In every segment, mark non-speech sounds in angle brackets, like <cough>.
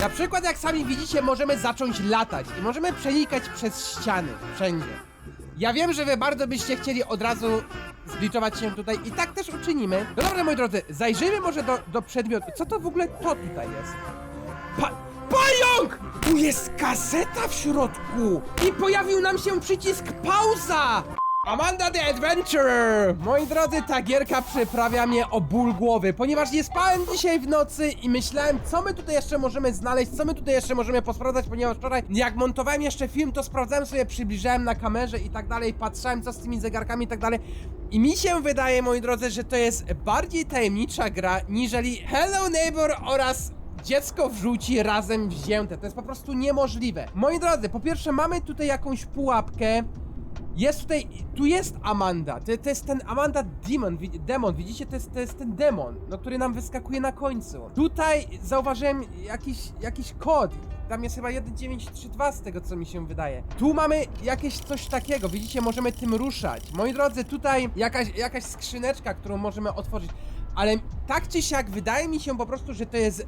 Na przykład, jak sami widzicie, możemy zacząć latać i możemy przenikać przez ściany wszędzie. Ja wiem, że wy bardzo byście chcieli od razu zliczować się tutaj i tak też uczynimy. No dobra, moi drodzy, zajrzyjmy może do, do przedmiotu. Co to w ogóle to tutaj jest? Pa pająk! Tu jest kaseta w środku! I pojawił nam się przycisk pauza! Amanda the Adventurer! Moi drodzy, ta gierka przyprawia mnie o ból głowy, ponieważ nie spałem dzisiaj w nocy i myślałem, co my tutaj jeszcze możemy znaleźć, co my tutaj jeszcze możemy posprawdzać, ponieważ wczoraj, jak montowałem jeszcze film, to sprawdzałem sobie, przybliżałem na kamerze i tak dalej, patrzałem, co z tymi zegarkami i tak dalej. I mi się wydaje, moi drodzy, że to jest bardziej tajemnicza gra, niżeli Hello Neighbor oraz dziecko wrzuci razem wzięte. To jest po prostu niemożliwe. Moi drodzy, po pierwsze mamy tutaj jakąś pułapkę. Jest tutaj, tu jest Amanda, to, to jest ten Amanda Demon, demon, widzicie, to jest, to jest ten demon, no, który nam wyskakuje na końcu. Tutaj zauważyłem jakiś, jakiś kod, tam jest chyba 1932 z tego co mi się wydaje. Tu mamy jakieś coś takiego, widzicie, możemy tym ruszać. Moi drodzy, tutaj jakaś, jakaś skrzyneczka, którą możemy otworzyć. Ale tak czy siak wydaje mi się po prostu, że to jest e,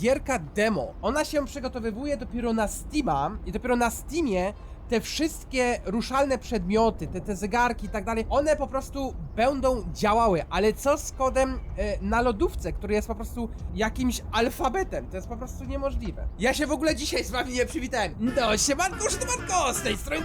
gierka demo. Ona się przygotowywuje dopiero na Steama i dopiero na Steamie te wszystkie ruszalne przedmioty, te, te zegarki i tak dalej, one po prostu będą działały. Ale co z kodem e, na lodówce, który jest po prostu jakimś alfabetem? To jest po prostu niemożliwe. Ja się w ogóle dzisiaj z wami nie przywitałem. No, siemanko, siemanko, z tej strony.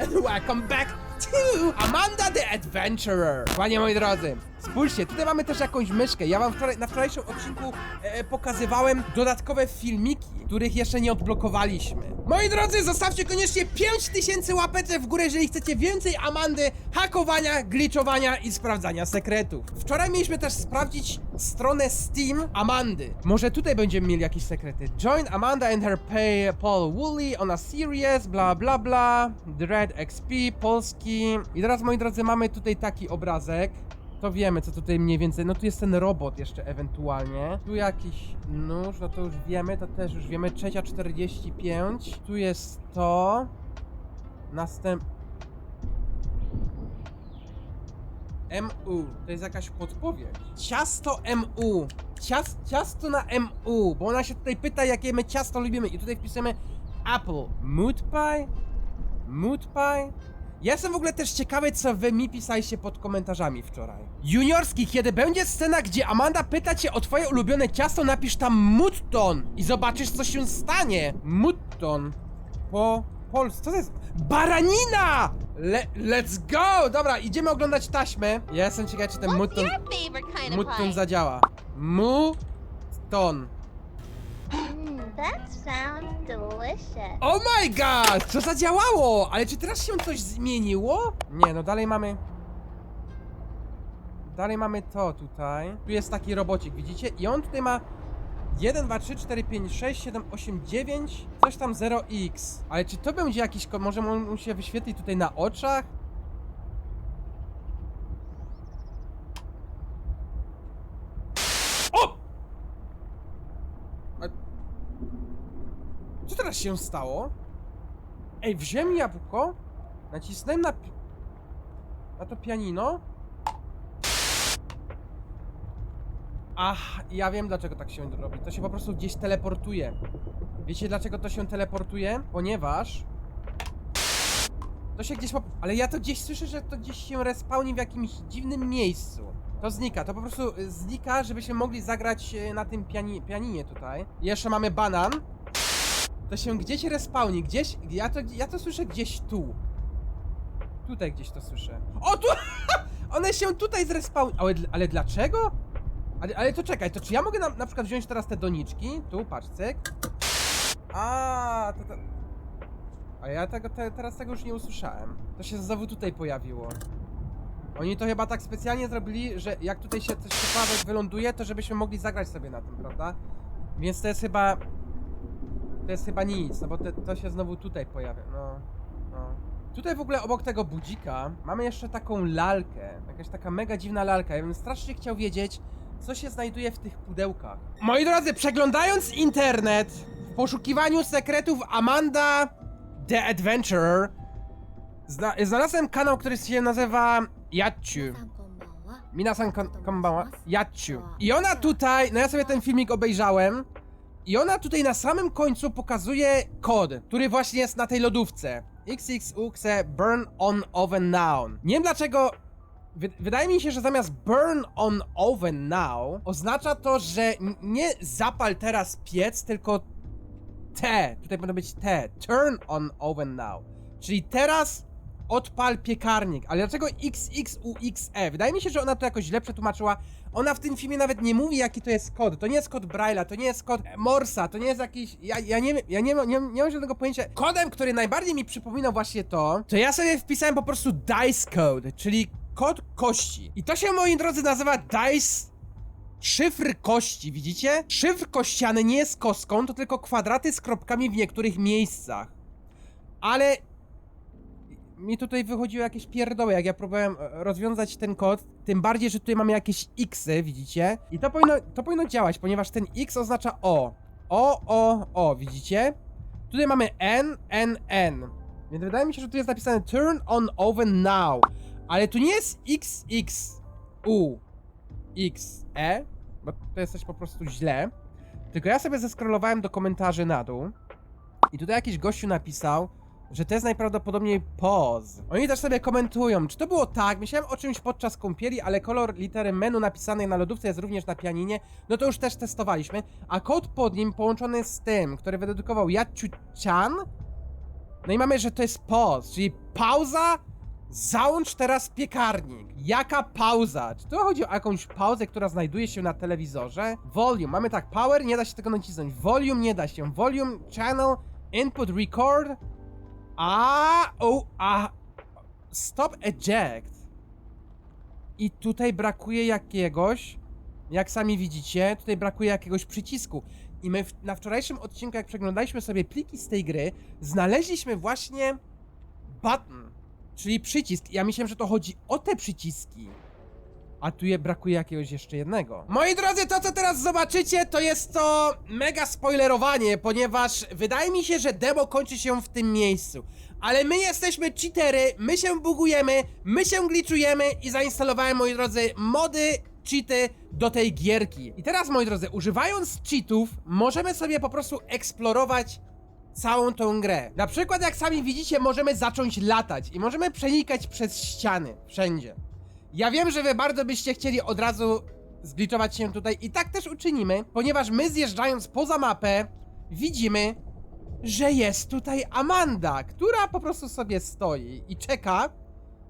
And <laughs> welcome back to Amanda the Adventurer. Panie moi drodzy, spójrzcie, tutaj mamy też jakąś myszkę. Ja wam wczoraj, na wczorajszym odcinku e, pokazywałem dodatkowe filmiki, których jeszcze nie odblokowaliśmy. Moi drodzy, zostawcie koniecznie 5000 łapeczek w górę, jeżeli chcecie więcej Amandy, hakowania, glitchowania i sprawdzania sekretów. Wczoraj mieliśmy też sprawdzić stronę Steam Amandy. Może tutaj będziemy mieli jakieś sekrety. Join Amanda and her pay Paul Woolley on a series, bla bla bla. Dread XP, Polski. I teraz, moi drodzy, mamy tutaj taki obrazek. To wiemy, co tutaj mniej więcej. No tu jest ten robot jeszcze ewentualnie. Tu jakiś nóż, no to już wiemy, to też już wiemy. Trzecia 45. Tu jest to. Następ... MU. To jest jakaś podpowiedź. Ciasto MU. Cias, ciasto na MU, bo ona się tutaj pyta, jakie my ciasto lubimy. I tutaj wpisujemy Apple. Mood pie? Mood pie? Ja jestem w ogóle też ciekawy, co wy mi pisaliście pod komentarzami wczoraj. Juniorski, kiedy będzie scena, gdzie Amanda pyta cię o twoje ulubione ciasto, napisz tam Mutton i zobaczysz, co się stanie. Mutton. Po polsku. Co to jest? Baranina! Le let's go! Dobra, idziemy oglądać taśmę. Ja jestem ciekawy, czy ten Mutton, Mutton zadziała. Mutton. That sounds delicious. Oh my god! Co zadziałało? Ale czy teraz się coś zmieniło? Nie, no dalej mamy... Dalej mamy to tutaj. Tu jest taki robocik, widzicie? I on tutaj ma 1, 2, 3, 4, 5, 6, 7, 8, 9, coś tam 0x. Ale czy to będzie jakiś? Może on mu się wyświetli tutaj na oczach? O! A... Co teraz się stało? Ej, wziąłem jabłko, nacisnąłem na... na to pianino. Ach, ja wiem dlaczego tak się robi. To się po prostu gdzieś teleportuje. Wiecie dlaczego to się teleportuje? Ponieważ... To się gdzieś. Ale ja to gdzieś słyszę, że to gdzieś się respawni w jakimś dziwnym miejscu. To znika, to po prostu y, znika, żebyśmy mogli zagrać y, na tym piani pianinie tutaj. Jeszcze mamy banan. To się gdzieś respawni, gdzieś... Ja to, ja to słyszę gdzieś tu. Tutaj gdzieś to słyszę. O, tu! <laughs> One się tutaj zrespawni... Ale, ale dlaczego? Ale, ale to czekaj, to czy ja mogę na, na przykład wziąć teraz te doniczki? Tu, patrz, cyk. A, to, to... A ja tego, te, teraz tego już nie usłyszałem. To się znowu tutaj pojawiło. Oni to chyba tak specjalnie zrobili, że jak tutaj się coś przypadek wyląduje, to żebyśmy mogli zagrać sobie na tym, prawda? Więc to jest chyba... To jest chyba nic, no bo te, to się znowu tutaj pojawia, no, no. Tutaj w ogóle obok tego budzika mamy jeszcze taką lalkę. Jakaś taka mega dziwna lalka. Ja bym strasznie chciał wiedzieć, co się znajduje w tych pudełkach. Moi drodzy, przeglądając internet w poszukiwaniu sekretów Amanda The Adventurer, zna znalazłem kanał, który się nazywa Yachu. Minasan kon- konbanwa. Yachu. I ona tutaj, no ja sobie ten filmik obejrzałem I ona tutaj na samym końcu pokazuje kod, który właśnie jest na tej lodówce. XXUXE burn on oven now. Nie wiem dlaczego. wy- Wydaje mi się, że zamiast burn on oven now oznacza to, że nie zapal teraz piec, tylko T. Tutaj powinno być T. Turn on oven now. Czyli teraz odpal piekarnik. Ale dlaczego XXUXE? Wydaje mi się, że ona to jakoś źle przetłumaczyła. Ona w tym filmie nawet nie mówi, jaki to jest kod. To nie jest kod Braille'a, to nie jest kod Morsa, to nie jest jakiś. Ja, ja nie ja nie, nie, nie mam żadnego pojęcia. Kodem, który najbardziej mi przypominał właśnie to, to ja sobie wpisałem po prostu Dice Code, czyli kod kości. I to się, moi drodzy, nazywa Dice Szyfr kości, widzicie? Szyfr kościany nie jest kostką, to tylko kwadraty z kropkami w niektórych miejscach. Ale mi tutaj wychodziły jakieś pierdoły, jak ja próbowałem e, rozwiązać ten kod, tym bardziej, że tutaj mamy jakieś xy, widzicie? I to powinno, to powinno działać, ponieważ ten x oznacza o. O, o, o, widzicie? Tutaj mamy n, n, n. Więc wydaje mi się, że tu jest napisane turn on oven now. Ale tu nie jest x, x, u, x, e, bo to jest coś po prostu źle. Tylko ja sobie zeskrolowałem do komentarzy na dół i tutaj jakiś gościu napisał, że to jest najprawdopodobniej pause. Oni też sobie komentują, czy to było tak, myślałem o czymś podczas kąpieli, ale kolor litery menu napisanej na lodówce jest również na pianinie, no to już też testowaliśmy, a kod pod nim połączony z tym, który wydedukował Yachu-chan, no i mamy, że to jest pause, czyli pauza, załącz teraz piekarnik. Jaka pauza? Czy to chodzi o jakąś pauzę, która znajduje się na telewizorze? Volume, mamy tak, power, nie da się tego nacisnąć, volume nie da się, volume, channel, input, record, a, o, a, stop eject. I tutaj brakuje jakiegoś, jak sami widzicie, tutaj brakuje jakiegoś przycisku. I my w, na wczorajszym odcinku, jak przeglądaliśmy sobie pliki z tej gry, znaleźliśmy właśnie button, czyli przycisk. Ja myślałem, że to chodzi o te przyciski. A tu je brakuje jakiegoś jeszcze jednego. Moi drodzy, to co teraz zobaczycie, to jest to mega spoilerowanie, ponieważ wydaje mi się, że demo kończy się w tym miejscu. Ale my jesteśmy cheatery, my się bugujemy, my się glitchujemy i zainstalowałem, moi drodzy, mody, cheaty do tej gierki. I teraz, moi drodzy, używając cheatów, możemy sobie po prostu eksplorować całą tą grę. Na przykład, jak sami widzicie, możemy zacząć latać i możemy przenikać przez ściany wszędzie. Ja wiem, że wy bardzo byście chcieli od razu zgliczować się tutaj i tak też uczynimy, ponieważ my zjeżdżając poza mapę widzimy, że jest tutaj Amanda, która po prostu sobie stoi i czeka.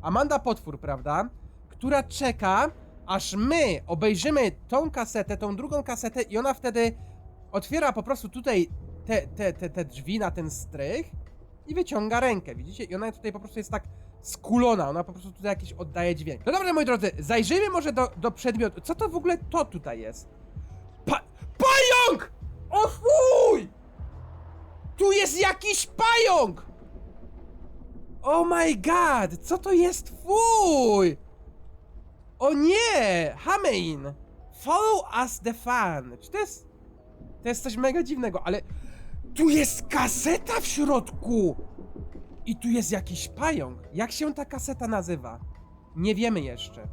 Amanda potwór, prawda? Która czeka, aż my obejrzymy tą kasetę, tą drugą kasetę i ona wtedy otwiera po prostu tutaj te, te, te, te drzwi na ten strych i wyciąga rękę, widzicie? I ona tutaj po prostu jest tak skulona, ona po prostu tutaj jakiś oddaje dźwięk. No dobra, moi drodzy, zajrzyjmy może do, do przedmiotu. Co to w ogóle to tutaj jest? Pa pająk! O fuj! Tu jest jakiś pająk! Oh my god! Co to jest? Fuj! O nie! Hamein! Follow us the fan. Czy to jest... To jest coś mega dziwnego, ale... Tu jest kaseta w środku! I tu jest jakiś pająk. Jak się ta kaseta nazywa? Nie wiemy jeszcze.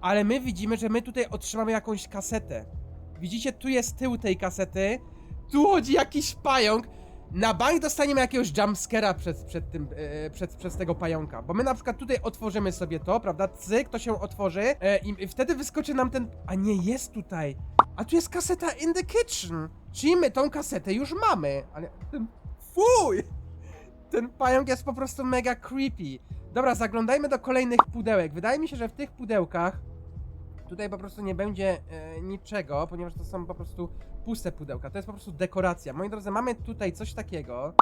Ale my widzimy, że my tutaj otrzymamy jakąś kasetę. Widzicie, tu jest tył tej kasety. Tu chodzi jakiś pająk. Na bank dostaniemy jakiegoś jumpscare'a przed, przed tym, e, przed, przez tego pająka. Bo my na przykład tutaj otworzymy sobie to, prawda? Cyk, to się otworzy e, i wtedy wyskoczy nam ten... A nie, jest tutaj. A tu jest kaseta in the kitchen. Czyli my tą kasetę już mamy. Ale... Fuj! Ten pająk jest po prostu mega creepy. Dobra, zaglądajmy do kolejnych pudełek. Wydaje mi się, że w tych pudełkach tutaj po prostu nie będzie e, niczego, ponieważ to są po prostu puste pudełka. To jest po prostu dekoracja. Moi drodzy, mamy tutaj coś takiego.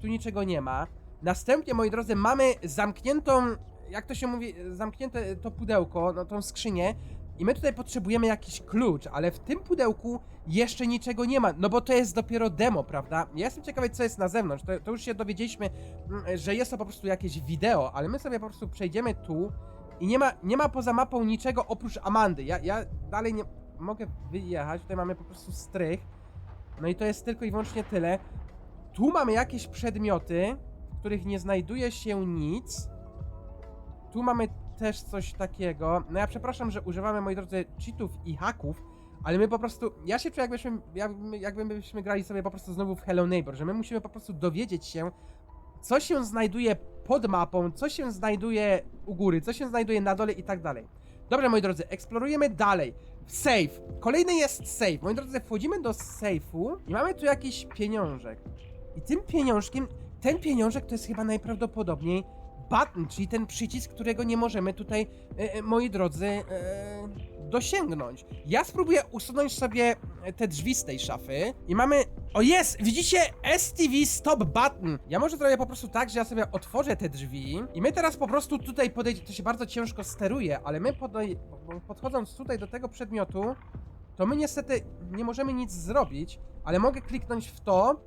Tu niczego nie ma. Następnie, moi drodzy, mamy zamkniętą, jak to się mówi, zamknięte to pudełko, no tą skrzynię. I my tutaj potrzebujemy jakiś klucz, ale w tym pudełku jeszcze niczego nie ma, no bo to jest dopiero demo, prawda? Ja jestem ciekawy, co jest na zewnątrz. To, to już się dowiedzieliśmy, mm, że jest to po prostu jakieś wideo, ale my sobie po prostu przejdziemy tu i nie ma, nie ma poza mapą niczego oprócz Amandy. Ja, ja dalej nie mogę wyjechać, tutaj mamy po prostu strych. No i to jest tylko i wyłącznie tyle. Tu mamy jakieś przedmioty, w których nie znajduje się nic. Tu mamy też coś takiego. No ja przepraszam, że używamy, moi drodzy, cheatów i haków, ale my po prostu, ja się czuję jakbyśmy, jakby- jakbyśmy grali sobie po prostu znowu w Hello Neighbor, że my musimy po prostu dowiedzieć się, co się znajduje pod mapą, co się znajduje u góry, co się znajduje na dole i tak dalej. Dobra, moi drodzy, eksplorujemy dalej. Safe. Kolejny jest safe. Moi drodzy, wchodzimy do safe'u i mamy tu jakiś pieniążek. I tym pieniążkiem, ten pieniążek to jest chyba najprawdopodobniej button, czyli ten przycisk, którego nie możemy tutaj, e, e, moi drodzy, e, dosięgnąć. Ja spróbuję usunąć sobie te drzwi z tej szafy i mamy... O jest! Widzicie? STV stop button! Ja może zrobię po prostu tak, że ja sobie otworzę te drzwi i my teraz po prostu tutaj podejdziemy, to się bardzo ciężko steruje, ale my podej... podchodząc tutaj do tego przedmiotu, to my niestety nie możemy nic zrobić, ale mogę kliknąć w to,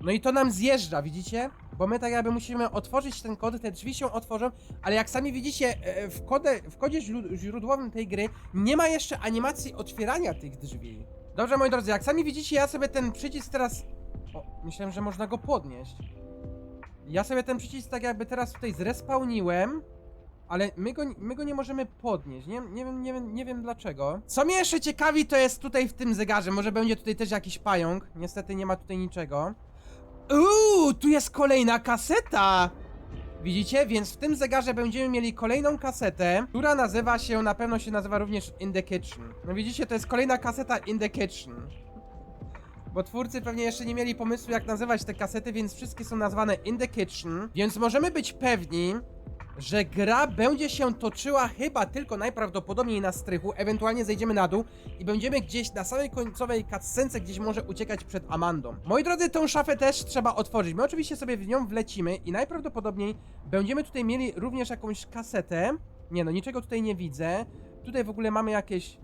no i to nam zjeżdża, widzicie? Bo my tak jakby musimy otworzyć ten kod, te drzwi się otworzą, ale jak sami widzicie, e, w, w kodzie źródłowym tej gry nie ma jeszcze animacji otwierania tych drzwi. Dobrze, moi drodzy, jak sami widzicie, ja sobie ten przycisk teraz... O, myślałem, że można go podnieść. Ja sobie ten przycisk tak jakby teraz tutaj zrespawniłem, ale my go, my go nie możemy podnieść. Nie, nie, wiem, nie, wiem, nie wiem dlaczego. Co mnie jeszcze ciekawi, to jest tutaj w tym zegarze. Może będzie tutaj też jakiś pająk. Niestety nie ma tutaj niczego. Uuu, tu jest kolejna kaseta! Widzicie? Więc w tym zegarze będziemy mieli kolejną kasetę, która nazywa się, na pewno się nazywa również In the Kitchen. No widzicie, to jest kolejna kaseta In the Kitchen. Bo twórcy pewnie jeszcze nie mieli pomysłu, jak nazywać te kasety, więc wszystkie są nazwane In the Kitchen. Więc możemy być pewni, że gra będzie się toczyła chyba tylko najprawdopodobniej na strychu, ewentualnie zejdziemy na dół i będziemy gdzieś na samej końcowej cutscence gdzieś może uciekać przed Amandą. Moi drodzy, tą szafę też trzeba otworzyć. My oczywiście sobie w nią wlecimy i najprawdopodobniej będziemy tutaj mieli również jakąś kasetę. Nie no, niczego tutaj nie widzę. Tutaj w ogóle mamy jakieś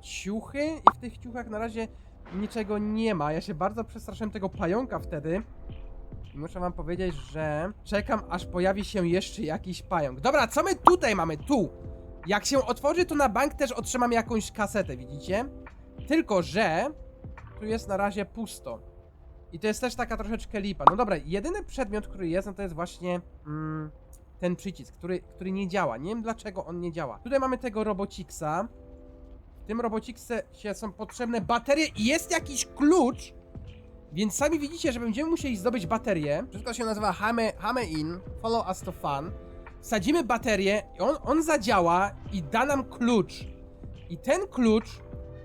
ciuchy i w tych ciuchach na razie niczego nie ma. Ja się bardzo przestraszyłem tego pająka wtedy. I muszę wam powiedzieć, że czekam aż pojawi się jeszcze jakiś pająk. Dobra, co my tutaj mamy? Tu! Jak się otworzy, to na bank też otrzymam jakąś kasetę, widzicie? Tylko, że tu jest na razie pusto. I to jest też taka troszeczkę lipa. No dobra, jedyny przedmiot, który jest, no to jest właśnie mm, ten przycisk, który, który nie działa. Nie wiem dlaczego on nie działa. Tutaj mamy tego robociksa. W tym robociksie są potrzebne baterie i jest jakiś klucz, więc sami widzicie, że będziemy musieli zdobyć baterię. Wszystko się nazywa Hame, Hame In, Follow Us to Fun. Wsadzimy baterię on, on zadziała i da nam klucz. I ten klucz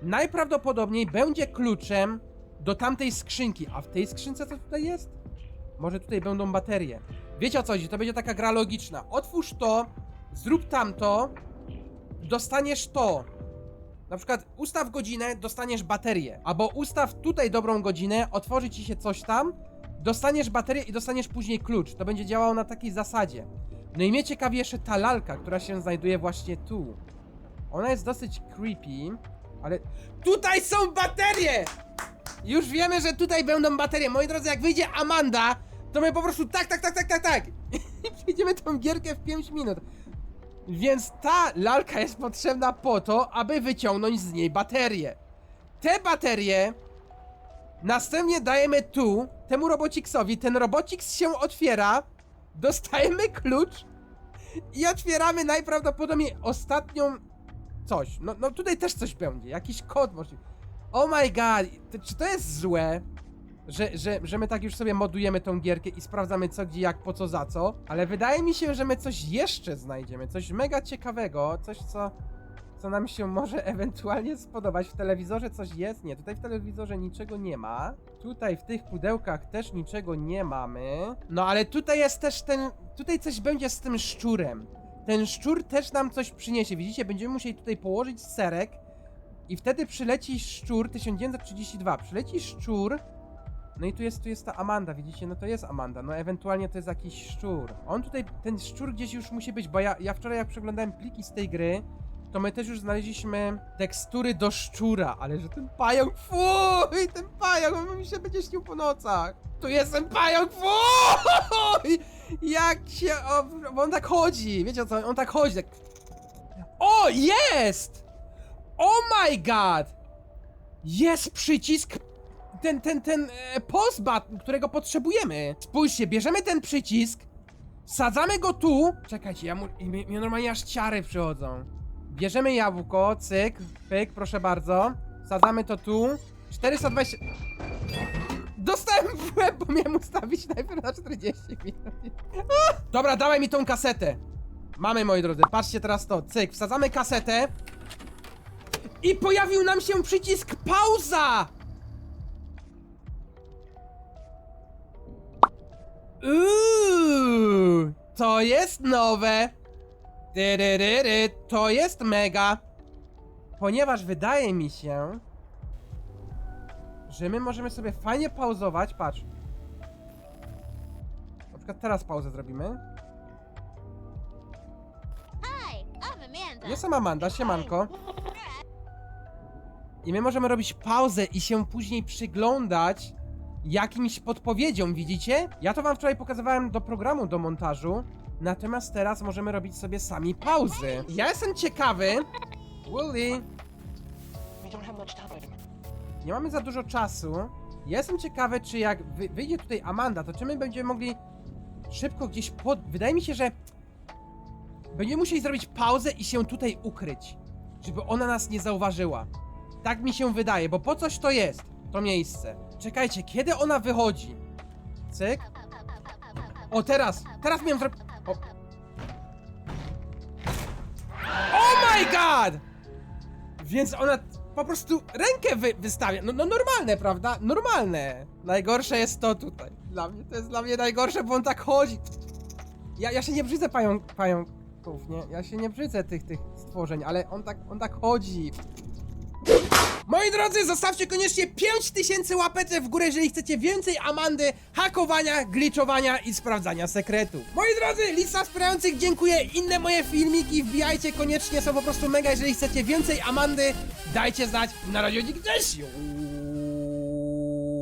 najprawdopodobniej będzie kluczem do tamtej skrzynki. A w tej skrzynce co tutaj jest? Może tutaj będą baterie. Wiecie o co chodzi? To będzie taka gra logiczna. Otwórz to, zrób tamto, dostaniesz to. Na przykład ustaw godzinę, dostaniesz baterię. Albo ustaw tutaj dobrą godzinę, otworzy ci się coś tam, dostaniesz baterię i dostaniesz później klucz. To będzie działało na takiej zasadzie. No i mnie ciekawi jeszcze ta lalka, która się znajduje właśnie tu. Ona jest dosyć creepy, ale... Tutaj są baterie! Już wiemy, że tutaj będą baterie. Moi drodzy, jak wyjdzie Amanda, to my po prostu tak, tak, tak, tak, tak, tak. <laughs> I przejdziemy tą gierkę w 5 minut. Więc ta lalka jest potrzebna po to, aby wyciągnąć z niej baterię. Te baterie następnie dajemy tu, temu robociksowi. Ten robociks się otwiera, dostajemy klucz i otwieramy najprawdopodobniej ostatnią coś. No, no tutaj też coś będzie, jakiś kod może. Oh my god, to, czy to jest złe? Że, że, że my tak już sobie modujemy tą gierkę i sprawdzamy co, gdzie, jak, po co, za co. Ale wydaje mi się, że my coś jeszcze znajdziemy. Coś mega ciekawego. Coś, co, co nam się może <laughs> ewentualnie spodobać. W telewizorze coś jest? Nie, tutaj w telewizorze niczego nie ma. Tutaj w tych pudełkach też niczego nie mamy. No ale tutaj jest też ten... Tutaj coś będzie z tym szczurem. Ten szczur też nam coś przyniesie. Widzicie, będziemy musieli tutaj położyć serek. I wtedy przyleci szczur 1932. Przyleci szczur. No i tu jest, tu jest ta Amanda, widzicie? No to jest Amanda, no ewentualnie to jest jakiś szczur. On tutaj, ten szczur gdzieś już musi być, bo ja, ja wczoraj jak przeglądałem pliki z tej gry, to my też już znaleźliśmy tekstury do szczura, ale że ten pająk, fuj, ten pająk, on mi się będzie śnił po nocach. Tu jest ten pająk, fuj! Jak się, o, bo on tak chodzi, wiecie o co, on tak chodzi, tak... O, jest! Oh my god! Jest przycisk ten, ten, ten e, którego potrzebujemy. Spójrzcie, bierzemy ten przycisk, wsadzamy go tu. Czekajcie, ja mu, mi, mi normalnie aż ciary przychodzą. Bierzemy jabłko, cyk, pyk, proszę bardzo. Wsadzamy to tu. 420... Dostałem w łeb, bo miałem ustawić najpierw na 40 minut. Dobra, dawaj mi tą kasetę. Mamy, moi drodzy, patrzcie teraz to. Cyk, wsadzamy kasetę. I pojawił nam się przycisk pauza! Uuu, to jest nowe. Tyryryry, to jest mega. Ponieważ wydaje mi się, że my możemy sobie fajnie pauzować. Patrz. Na przykład teraz pauzę zrobimy. Jestem Amanda, siemanko. I my możemy robić pauzę i się później przyglądać jakimś podpowiedziom, widzicie? Ja to wam wczoraj pokazywałem do programu do montażu, natomiast teraz możemy robić sobie sami pauzy. Ja jestem ciekawy... Wooly, We don't have much time. nie mamy za dużo czasu. Ja jestem ciekawy, czy jak wy, wyjdzie tutaj Amanda, to czy my będziemy mogli szybko gdzieś pod... Wydaje mi się, że będziemy musieli zrobić pauzę i się tutaj ukryć, żeby ona nas nie zauważyła. Tak mi się wydaje, bo po coś to jest, to miejsce. Czekajcie, kiedy ona wychodzi? Cyk. O, teraz! Teraz miałem zrobić... O. oh my god! Więc ona po prostu rękę wy wystawia. No, no normalne, prawda? Normalne. Najgorsze jest to tutaj. Dla mnie to jest dla mnie najgorsze, bo on tak chodzi. Ja, ja się nie brzydzę pająk, pająków, nie? Ja się nie brzydzę tych, tych stworzeń, ale on tak, on tak chodzi. Moi drodzy, zostawcie koniecznie 5000 łapeczek w górę, jeżeli chcecie więcej Amandy, hakowania, glitchowania i sprawdzania sekretów. Moi drodzy, lista wspierających dziękuję, inne moje filmiki wbijajcie koniecznie, są po prostu mega, jeżeli chcecie więcej Amandy, dajcie znać, na razie cześć!